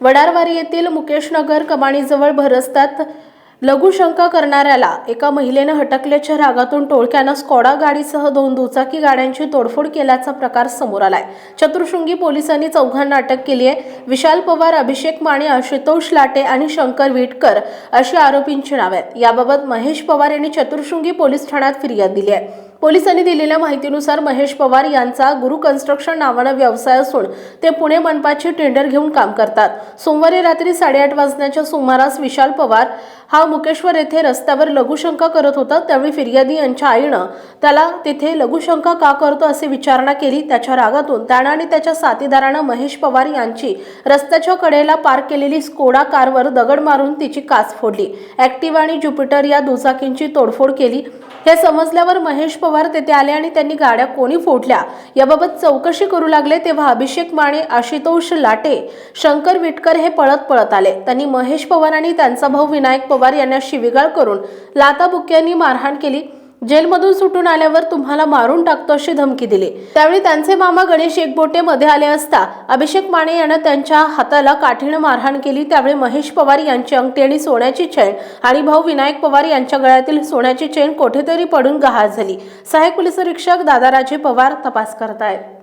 वडारवारी येथील मुकेशनगर कमाणीजवळ भरस्तात लघुशंका करणाऱ्याला एका महिलेनं हटकल्याच्या रागातून टोळक्यानं स्कॉडा गाडीसह दोन दुचाकी गाड्यांची तोडफोड केल्याचा प्रकार समोर आलाय. चतुर्शृंगी पोलिसांनी चौघांना अटक केली आहे. विशाल पवार अभिषेक माने आशुतोष लाटे आणि शंकर विटकर अशी आरोपींची नावे आहेत. याबाबत महेश पवार यांनी चतुर्शृंगी पोलीस ठाण्यात फिर्याद दिली आहे. पोलिसांनी दिलेल्या माहितीनुसार महेश पवार यांचा गुरु कन्स्ट्रक्शन नावानं व्यवसाय असून ते पुणे मनपाची टेंडर घेऊन काम करतात. सोमवारी रात्री साडेआठ वाजण्याच्या सुमारास विशाल पवार हा मुकेश्वर येथे रस्त्यावर लघुशंका करत होता. त्यावेळी फिर्यादी यांच्या आईनं त्याला तिथे लघुशंका का करतो असे विचारणा केली. त्याच्या रागातून त्यानं आणि त्याच्या साथीदारानं महेश पवार यांची रस्त्याच्या कडेला पार्क केलेली स्कोडा कारवर दगड मारून तिची काच फोडली. ॲक्टिवा आणि ज्युपिटर या दुचाकींची तोडफोड केली. हे समजल्यावर महेश पवार तेथे आले आणि त्यांनी गाड्या कोणी फोडल्या? याबाबत चौकशी करू लागले तेव्हा अभिषेक माने आशुतोष लाटे शंकर विटकर हे पळत पळत आले. त्यांनी महेश पवार आणि त्यांचा भाऊ विनायक पवार यांना शिवीगाळ करून लाताबुक्यांनी मारहाण केली. जेलमधून सुटून आल्यावर तुम्हाला मारून टाकतो अशी धमकी दिली. त्यावेळी त्यांचे मामा गणेश एकबोटे मध्ये आले असता अभिषेक माने यानं त्यांच्या हाताला काठीनं मारहाण केली. त्यावेळी महेश पवार यांची अंगठी आणि सोन्याची चैन आणि भाऊ विनायक पवार यांच्या गळ्यातील सोन्याची चैन कोठेतरी पडून गहाळ झाली. सहाय्यक पोलीस अधीक्षक दादाराजे पवार तपास करतायत.